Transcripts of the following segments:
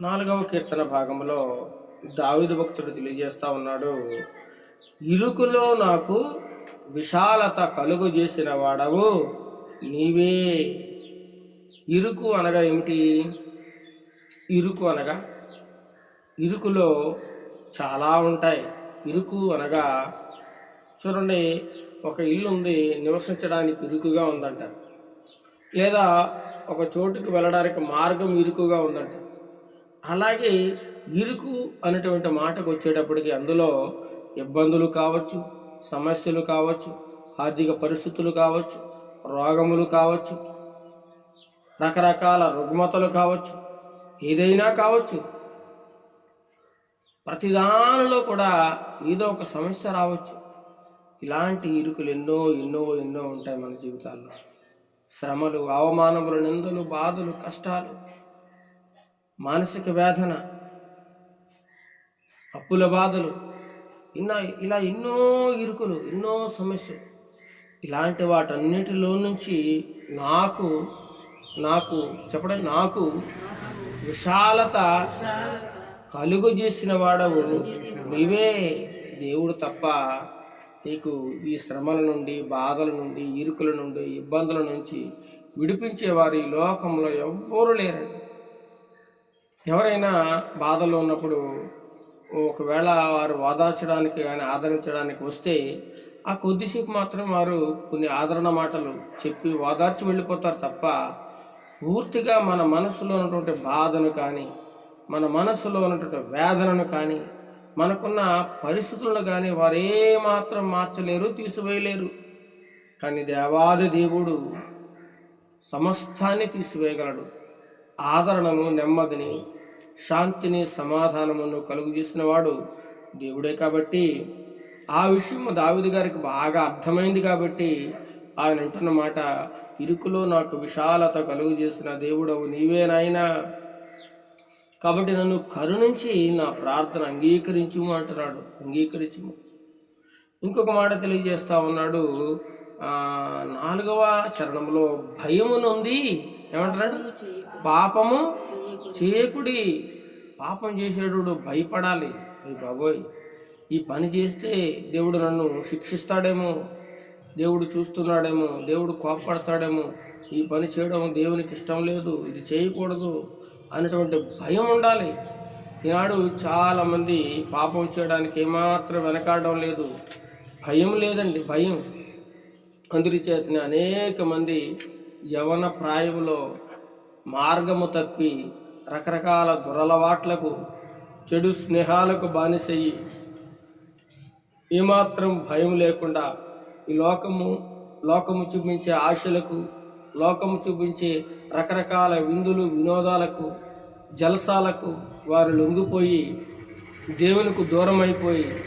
నాలుగవ కీర్తన భాగంలో దావిద భక్తుడు తెలియజేస్తా ఉన్నాడు ఇరుకులో నాకు విశాలత కలుగు చేసిన వాడవు నీవే ఇరుకు అనగా ఏమిటి? ఇరుకు అనగా ఇరుకులో చాలా ఉంటాయి. ఇరుకు అనగా చూడండి ఒక ఇల్లు ఉంది నివసించడానికి ఇరుకుగా ఉందంట. లేదా ఒక చోటుకు వెళ్ళడానికి మార్గం ఇరుకుగా ఉందంట. అలాగే ఇరుకు అనేటువంటి మాటకు వచ్చేటప్పటికి అందులో ఇబ్బందులు కావచ్చు సమస్యలు కావచ్చు ఆర్థిక పరిస్థితులు కావచ్చు రోగములు కావచ్చు రకరకాల రుగ్మతలు కావచ్చు ఏదైనా కావచ్చు ప్రతిదానిలో కూడా ఏదో ఒక సమస్య రావచ్చు. ఇలాంటి ఇరుకులు ఎన్నో ఎన్నో ఎన్నో ఉంటాయి మన జీవితాల్లో. శ్రమలు అవమానములు నిందలు బాధలు కష్టాలు మానసిక వేదన అప్పుల బాధలు ఇన్నా ఇలా ఎన్నో ఇరుకులు ఎన్నో సమస్యలు. ఇలాంటి వాటన్నిటిలో నుంచి నాకు నాకు చెప్పడం నాకు విశాలత కలుగు చేసిన వాడవు నీవే దేవుడు తప్ప నీకు ఈ శ్రమల నుండి బాధల నుండి ఇరుకుల నుండి ఇబ్బందుల నుంచి విడిపించేవారు ఈ లోకంలో ఎవ్వరూ లేరండి. ఎవరైనా బాధలో ఉన్నప్పుడు ఒకవేళ వారు వాదార్చడానికి కానీ ఆదరించడానికి వస్తే ఆ కొద్దిసేపు మాత్రం వారు కొన్ని ఆదరణ మాటలు చెప్పి ఓదార్చి వెళ్ళిపోతారు తప్ప పూర్తిగా మన మనసులో ఉన్నటువంటి బాధను కానీ మన మనసులో ఉన్నటువంటి వేదనను కానీ మనకున్న పరిస్థితులను కానీ వారు ఏమాత్రం మార్చలేరు తీసివేయలేరు. కానీ దేవాది దేవుడు సమస్తాన్ని తీసివేయగలడు. ఆదరణను నెమ్మదిని శాంతిని సమాధానమును కలుగు వాడు దేవుడే కాబట్టి. ఆ విషయం దావిది గారికి బాగా అర్థమైంది కాబట్టి ఆయన అంటున్న మాట ఇరుకులో నాకు విశాలత కలుగు చేసిన దేవుడవు నీవే నాయనా. కాబట్టి నన్ను కరుణించి నా ప్రార్థన అంగీకరించుము అంటున్నాడు. అంగీకరించుము. ఇంకొక మాట తెలియజేస్తా ఉన్నాడు. నాలుగవ చరణంలో భయమునుంది ఏమంటున్నాడు? పాపము చేయకుడి. పాపం చేసేటప్పుడు భయపడాలి. బాబోయ్ ఈ పని చేస్తే దేవుడు నన్ను శిక్షిస్తాడేమో దేవుడు చూస్తున్నాడేమో దేవుడు కోపపడతాడేమో ఈ పని చేయడం దేవునికి ఇష్టం లేదు ఇది చేయకూడదు అనేటువంటి భయం ఉండాలి. ఈనాడు చాలామంది పాపం చేయడానికి ఏమాత్రం వెనకాడడం లేదు. భయం లేదండి భయం. అందురి చేతనే అనేక మంది యవన ప్రాయములో మార్గము తప్పి రకరకాల దురలవాట్లకు చెడు స్నేహాలకు బానిసయ్యి. ఏమాత్రం భయం లేకుండా ఈ లోకము లోకము చూపించే ఆశలకు లోకము చూపించే రకరకాల విందులు వినోదాలకు జలసాలకు వారు లొంగిపోయి దేవునికి దూరం అయిపోయి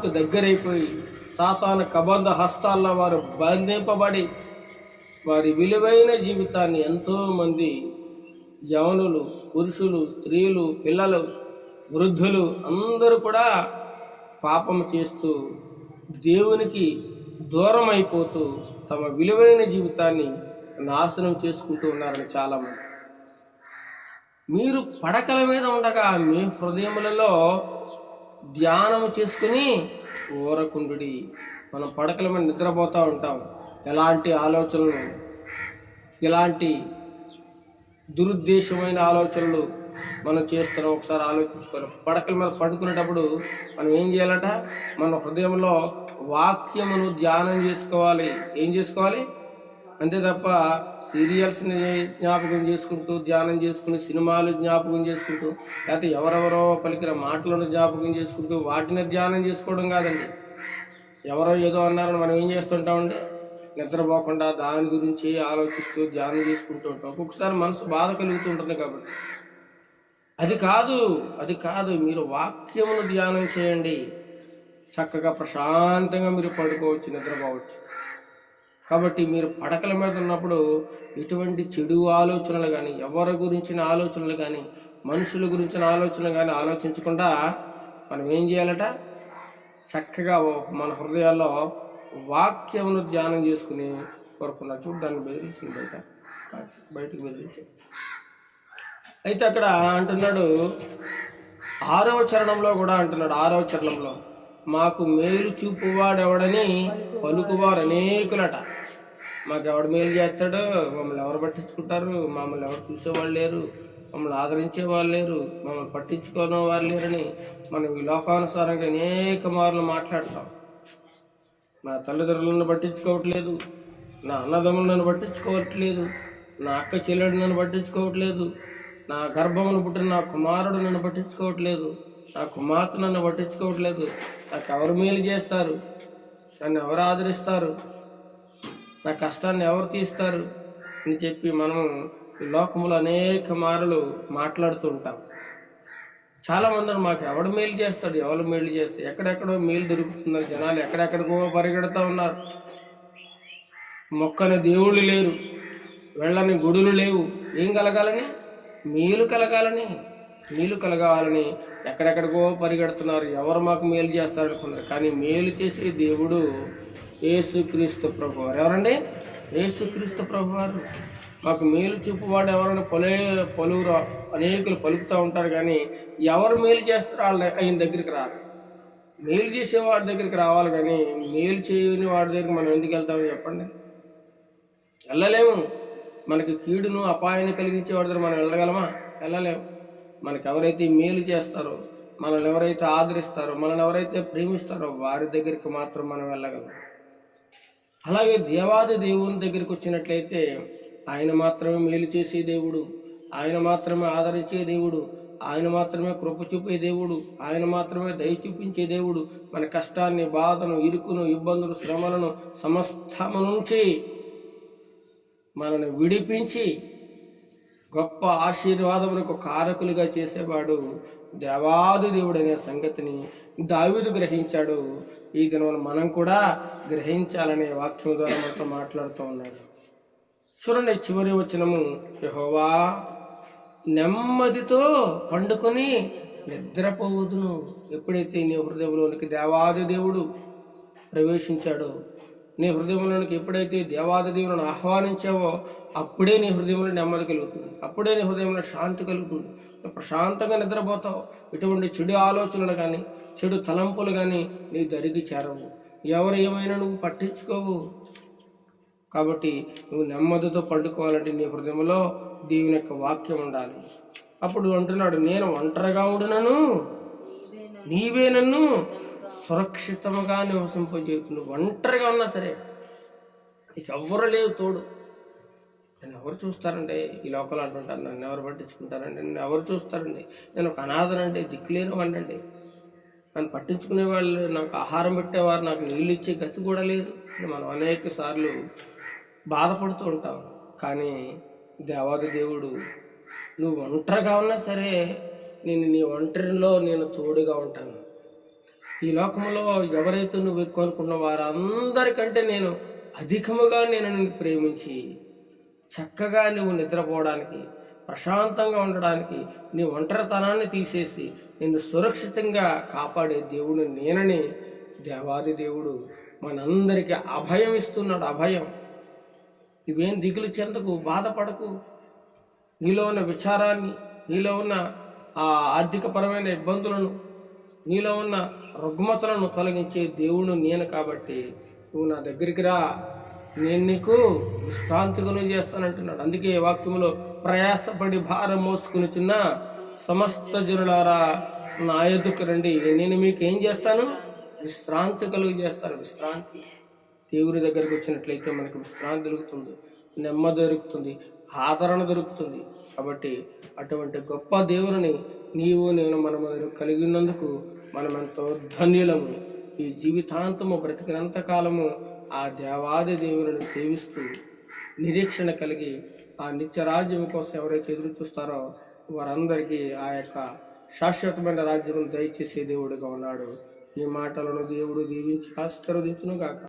దగ్గరైపోయి సాతాను కబంధ హస్తాల్లో వారు బంధింపబడి వారి విలువైన జీవితాన్ని ఎంతోమంది యవనులు పురుషులు స్త్రీలు పిల్లలు వృద్ధులు అందరూ కూడా పాపం చేస్తూ దేవునికి దూరం అయిపోతూ తమ విలువైన జీవితాన్ని నాశనం చేసుకుంటూ ఉన్నారని చాలామంది. మీరు పడకల మీద ఉండగా మీ హృదయములలో ధ్యానం చేసుకుని ఊరకుండుడి మనం పడకల మీద నిద్రపోతూ ఉంటాం. ఎలాంటి ఆలోచనలు ఎలాంటి దురుద్దేశమైన ఆలోచనలు మనం చేస్తున్నాం ఒకసారి ఆలోచించుకోవాలి పడకల మీద పడుకునేటప్పుడు మనం ఏం చేయాలట? మన హృదయంలో వాక్యమును ధ్యానం చేసుకోవాలి. ఏం చేసుకోవాలి? అంతే తప్ప సీరియల్స్ని జ్ఞాపకం చేసుకుంటూ ధ్యానం చేసుకుని సినిమాలు జ్ఞాపకం చేసుకుంటూ లేకపోతే ఎవరెవరో పలికిన మాటలను జ్ఞాపకం చేసుకుంటూ వాటిని ధ్యానం చేసుకోవడం కాదండి. ఎవరో ఏదో అన్నారని మనం ఏం చేస్తుంటామండి? నిద్రపోకుండా దాని గురించి ఆలోచిస్తూ ధ్యానం చేసుకుంటూ ఉంటాం. ఒక్కొక్కసారి మనసు బాధ కలుగుతూ ఉంటుంది కాబట్టి. అది కాదు అది కాదు. మీరు వాక్యమును ధ్యానం చేయండి. చక్కగా ప్రశాంతంగా మీరు పడుకోవచ్చు నిద్రపోవచ్చు. కాబట్టి మీరు పడకల మీద ఉన్నప్పుడు ఎటువంటి చెడు ఆలోచనలు కానీ ఎవరి గురించిన ఆలోచనలు కానీ మనుషుల గురించిన ఆలోచనలు కానీ ఆలోచించకుండా మనం ఏం చేయాలట? చక్కగా మన హృదయాల్లో వాక్యమును ధ్యానం చేసుకుని కొరకు చూడు దాన్ని బెదిరించింది బయట బయటకు బెదిరించింది అయితే అక్కడ అంటున్నాడు ఆరవ చరణంలో కూడా అంటున్నాడు ఆరవ చరణంలో మాకు మేలు చూపువాడెవడని పలుకువారు అనేకులట. మాకు ఎవడు మేలు చేస్తాడో మమ్మల్ని ఎవరు పట్టించుకుంటారు? మమ్మల్ని ఎవరు చూసేవాళ్ళు లేరు? మమ్మల్ని ఆదరించే వాళ్ళు లేరు? మమ్మల్ని పట్టించుకోని వాళ్ళు లేరని మనం ఈ లోకానుసారంగా అనేక మార్లు మాట్లాడతాం. నా తల్లిదండ్రులను పట్టించుకోవట్లేదు. నా అన్నదమ్ములు నన్ను పట్టించుకోవట్లేదు. నా అక్క చెల్లెడు నన్ను పట్టించుకోవట్లేదు. నా గర్భమును పుట్టిన నా కుమారుడు నన్ను పట్టించుకోవట్లేదు. నా కుమార్తె నన్ను పట్టించుకోవట్లేదు. నాకు ఎవరు మేలు చేస్తారు? నన్ను ఎవరు ఆదరిస్తారు? నా కష్టాన్ని ఎవరు తీస్తారు? అని చెప్పి మనము ఈ అనేక మాటలు మాట్లాడుతూ ఉంటాం చాలా మంది మాకు ఎవడు మేలు చేస్తాడు? ఎవరు మేలు చేస్తాడు ఎక్కడెక్కడో మేలు దొరుకుతుందని జనాలు ఎక్కడెక్కడికో పరిగెడుతూ ఉన్నారు. మొక్కని దేవుళ్ళు లేరు. వెళ్ళని గుడులు లేవు. ఏం కలగాలని? మేలు కలగాలని. మేలు కలగాలని ఎక్కడెక్కడికో పరిగెడుతున్నారు. ఎవరు మాకు మేలు చేస్తారు అనుకున్నారు. కానీ మేలు చేసే దేవుడు ఏసుక్రీస్తు ప్రభు వారు ఎవరండి? ఏసుక్రీస్తు ప్రభు వారు మాకు మేలు చూపువాడు ఎవరైనా పలే పలువురు అనేకులు పలుకుతూ ఉంటారు కానీ ఎవరు మేలు చేస్తారో వాళ్ళ ఆయన దగ్గరికి రాదు మేలు చేసేవాడి దగ్గరికి రావాలి కానీ మేలు చేయని వాడి దగ్గరికి మనం ఎందుకు వెళ్తామో చెప్పండి. వెళ్ళలేము. మనకి కీడును అపాయాన్ని కలిగించే వాడి దగ్గర మనం వెళ్ళగలమా? వెళ్ళలేము. మనకి ఎవరైతే మేలు చేస్తారో మనల్ని ఎవరైతే ఆదరిస్తారో మనల్ని ఎవరైతే ప్రేమిస్తారో వారి దగ్గరికి మాత్రం మనం వెళ్ళగలం. అలాగే దేవాది దేవుని దగ్గరికి వచ్చినట్లయితే ఆయన మాత్రమే మేలు చేసే దేవుడు. ఆయన మాత్రమే ఆదరించే దేవుడు. ఆయన మాత్రమే కృప చూపే దేవుడు. ఆయన మాత్రమే దయ చూపించే దేవుడు. మన కష్టాన్ని బాధను ఇరుకును ఇబ్బందులు శ్రమలను సమస్తము నుంచి మనల్ని విడిపించి గొప్ప ఆశీర్వాదములకు కారకులుగా చేసేవాడు దేవాది దేవుడు అనే సంగతిని దావిదు గ్రహించాడు. ఈ దినం మనం కూడా గ్రహించాలనే వాక్యం ద్వారా మనతో మాట్లాడుతూ ఉన్నాడు. చూడండి చివరి వచనము. యహోవా నెమ్మదితో పండుకొని నిద్రపోవదును. ఎప్పుడైతే నీ హృదయంలోనికి దేవాది దేవుడు ప్రవేశించాడో నీ హృదయంలోనికి ఎప్పుడైతే దేవాది దేవులను ఆహ్వానించావో అప్పుడే నీ హృదయంలో నెమ్మది కలుగుతుంది. అప్పుడే నీ హృదయంలో శాంతి కలుగుతుంది. ప్రశాంతంగా నిద్రపోతావు. ఇటువంటి చెడు ఆలోచనలు కానీ చెడు తలంపులు కానీ నీ దరికి చేరవు. ఎవరు ఏమైనా నువ్వు పట్టించుకోవు. కాబట్టి నువ్వు నెమ్మదితో పండుకోవాలంటే నీ హృదయంలో దేవుని యొక్క వాక్యం ఉండాలి. అప్పుడు అంటున్నాడు నేను ఒంటరిగా ఉండినను? నీవే నన్ను సురక్షితంగా నివసింపజేస్తుంది ఒంటరిగా ఉన్నా సరే నీకు ఎవ్వరు లేదు తోడు. నన్ను ఎవరు చూస్తారండి? ఈ లోకల్ అంటుంటారు నన్ను ఎవరు పట్టించుకుంటారండి? నన్ను ఎవరు చూస్తారండి? నేను ఒక అనాథనండి దిక్కులేని వాడినండి నన్ను పట్టించుకునే వాళ్ళు నాకు ఆహారం పెట్టేవారు నాకు నీళ్ళు ఇచ్చే గతి కూడా లేదు. మనం అనేక సార్లు బాధపడుతూ ఉంటాం. కానీ దేవాది దేవుడు నువ్వు ఒంటరిగా ఉన్నా సరే నేను నీ ఒంటరిలో నేను తోడుగా ఉంటాను. ఈ లోకంలో ఎవరైతే నువ్వు ఎక్కువ అనుకున్న వారందరికంటే నేను అధికముగా నేను నిన్ను ప్రేమించి చక్కగా నువ్వు నిద్రపోవడానికి ప్రశాంతంగా ఉండడానికి నీ ఒంటరితనాన్ని తీసేసి నిన్ను సురక్షితంగా కాపాడే దేవుడు నేనని దేవాది దేవుడు మనందరికీ అభయం ఇస్తున్నాడు. అభయం. నువ్వేం దిగులు చెందకు బాధపడకు. నీలో ఉన్న విచారాన్ని నీలో ఉన్న ఆ ఆర్థికపరమైన ఇబ్బందులను నీలో ఉన్న రుగ్మతలను తొలగించే దేవుడు నేను కాబట్టి నువ్వు నా దగ్గరికి రా. నేను నీకు విశ్రాంతి కలుగు చేస్తానంటున్నాడు అందుకే వాక్యంలో ప్రయాసపడి భారం మోసుకుని చిన్న సమస్త జనులారా నా ఎదుకు రండి. నేను మీకు ఏం చేస్తాను? విశ్రాంతి కలుగు చేస్తాను. విశ్రాంతి. దేవుని దగ్గరికి వచ్చినట్లయితే మనకు విశ్రాంతి దొరుకుతుంది నెమ్మది దొరుకుతుంది ఆదరణ దొరుకుతుంది. కాబట్టి అటువంటి గొప్ప దేవుని నీవు నేను మనము కలిగి ఉన్నందుకు మనం ఎంతో ధన్యులము. ఈ జీవితాంతము బ్రతికినంత కాలము ఆ దేవాది దేవుని సేవిస్తూ నిరీక్షణ కలిగి ఆ నిత్యరాజ్యం కోసం ఎవరైతే ఎదురు చూస్తారో వారందరికీ ఆ యొక్క శాశ్వతమైన రాజ్యం దయచేసే దేవుడిగా ఉన్నాడు. ఈ మాటలను దేవుడు దీవించి ఆశీర్వదించును గాక